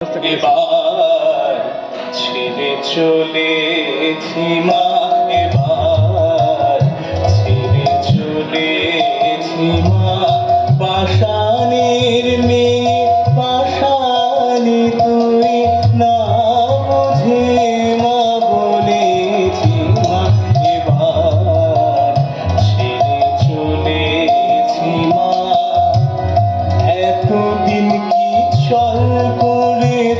এবার ছেড়ে চলেছি মা, এবার ছেড়ে চলেছি মা। পাষাণের মেয়ে, পাষাণে তুই না বুঝে মা বলেছি মা, এবার ছেড়ে চলেছি মা। এতদিন কি চল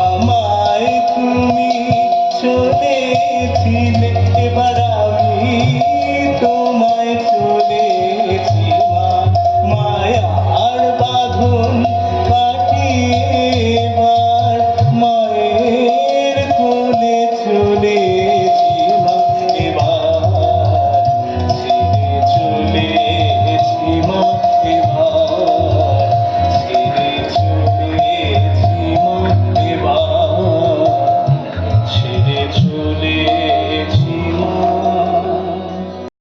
আমায় তুমি চলেছিলে এবার তোমায় চলেছি মা মায়ার বাঁধন কাটিয়ে এবার মায়ের কোলে চলে